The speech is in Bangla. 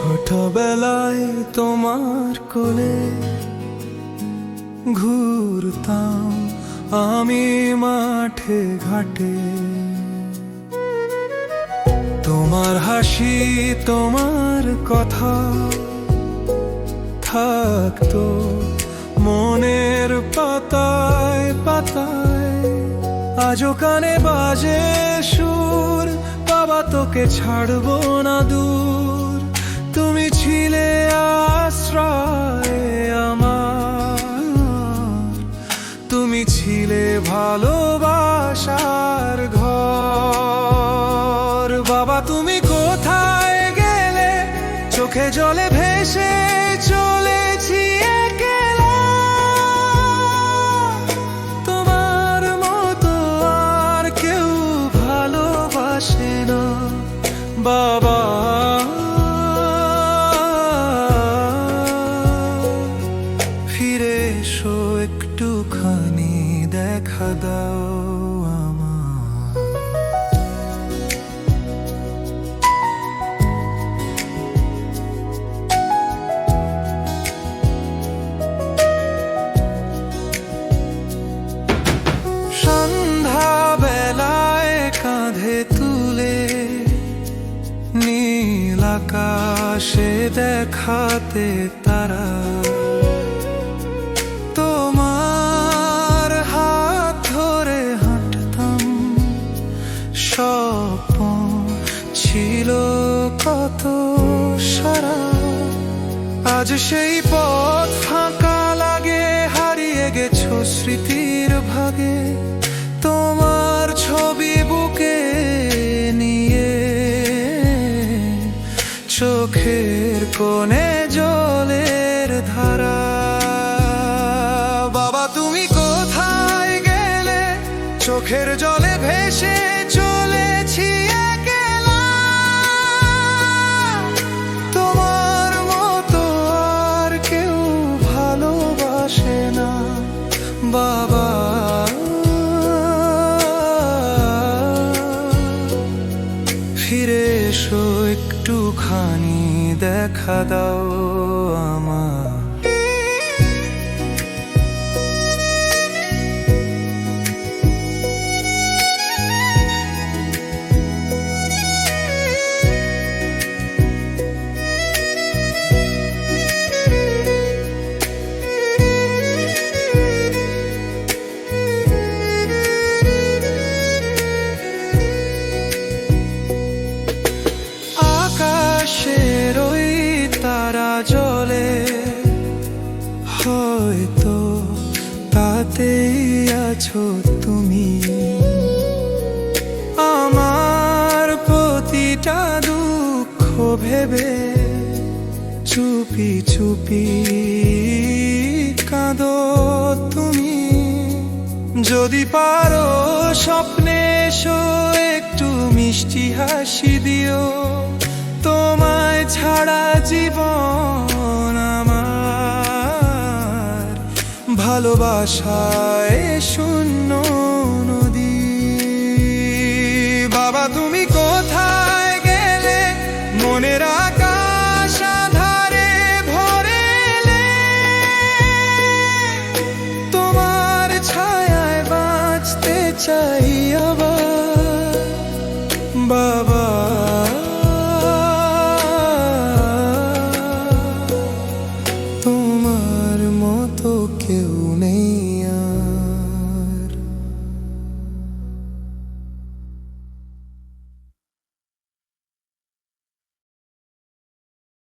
ছোটবেলায় তোমার কোলে ঘুরতাম আমি মাঠে ঘাটে। তোমার হাসি, তোমার কথা থাকতো মনের পাতায় পাতায়। আজও কানে বাজে সুর, বাবা তোকে ছাড়বো না দূর। তুমি ছিলে আশ্রয় আমার। তুমি ছিলে ভালোবাসার ঘর। বাবা, তুমি কোথায় গেলে? চোখে জলে ভেসে নীল আকাশে দেখাতে তারা। তোমার হাত ধরে হাঁটতাম, স্বপ্ন ছিল কত সারা। আজ সেই পথ চোখের কোণে জলের ধারা। বাবা, তুমি কোথায় গেলে? চোখের জলে ভেসে চলেছি তোমার মতো আর কেউ ভালোবাসে না। বাবা। ফিরে এসো একটুখানি। দেখা দাও আকাশের ওই জলে, হয়তো তাতেই আছো তুমি। আমার প্রতিটা দুঃখ ভেবে চুপি চুপি কাঁদো তুমি। যদি পারো স্বপ্নে এসো, একটু মিষ্টি হাসি দিও। তোমায় ছাড়া জীবন আমার। ভালোবাসায় শূন্য নদী। বাবা, তুমি কোথায় গেলে? মনের আকাশ আধারে ভরে এলে। তোমার ছায়ায় বাঁচতে চাই।